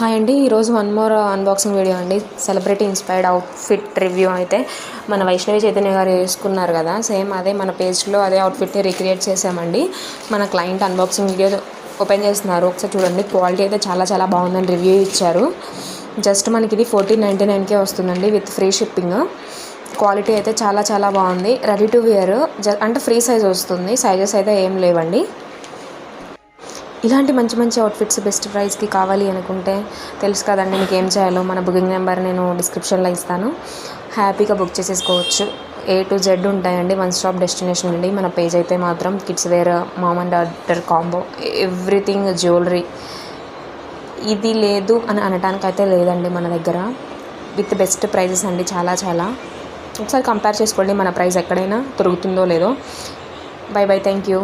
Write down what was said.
Hi అండి ఈరోజు one more unboxing video అండి. సెలబ్రిటీ ఇన్స్పైర్డ్ అవుట్ఫిట్ రివ్యూ అయితే మన వైష్ణవి చైతన్య గారు వేసుకున్నారు కదా. సేమ్ అదే మన పేజ్లో అదే అవుట్ఫిట్ని రిక్రియేట్ చేసామండి మన క్లయింట్ అన్బాక్సింగ్ వీడియో ఓపెన్ చేస్తున్నారు. ఒకసారి చూడండి క్వాలిటీ అయితే చాలా చాలా బాగుందని రివ్యూ ఇచ్చారు. జస్ట్ మనకి ఇది ఫోర్టీన్ నైంటీ నైన్కే వస్తుందండి విత్ ఫ్రీ షిప్పింగ్ క్వాలిటీ అయితే చాలా చాలా బాగుంది. రెడీ టు వేర్ జ అంటే ఫ్రీ సైజ్ వస్తుంది. సైజెస్ అయితే ఏం లేవండి. ఇలాంటి మంచి మంచి అవుట్ఫిట్స్ బెస్ట్ ప్రైస్కి కావాలి అనుకుంటే తెలుసు కదండి మీకు ఏం చేయాలో. మన బుకింగ్ నెంబర్ నేను డిస్క్రిప్షన్లో ఇస్తాను. హ్యాపీగా బుక్ చేసేసుకోవచ్చు. ఏ టు జెడ్ ఉంటాయండి. వన్ స్టాప్ డెస్టినేషన్ అండి. మన పేజ్ అయితే మాత్రం kids wear mom and daughter combo everything jewellery ఇది లేదు అని అనటానికి అయితే లేదండి మన దగ్గర. విత్ బెస్ట్ ప్రైజెస్ అండి చాలా చాలా. ఒకసారి కంపేర్ చేసుకోండి మన ప్రైస్ ఎక్కడైనా దొరుకుతుందో లేదో. By bye thank you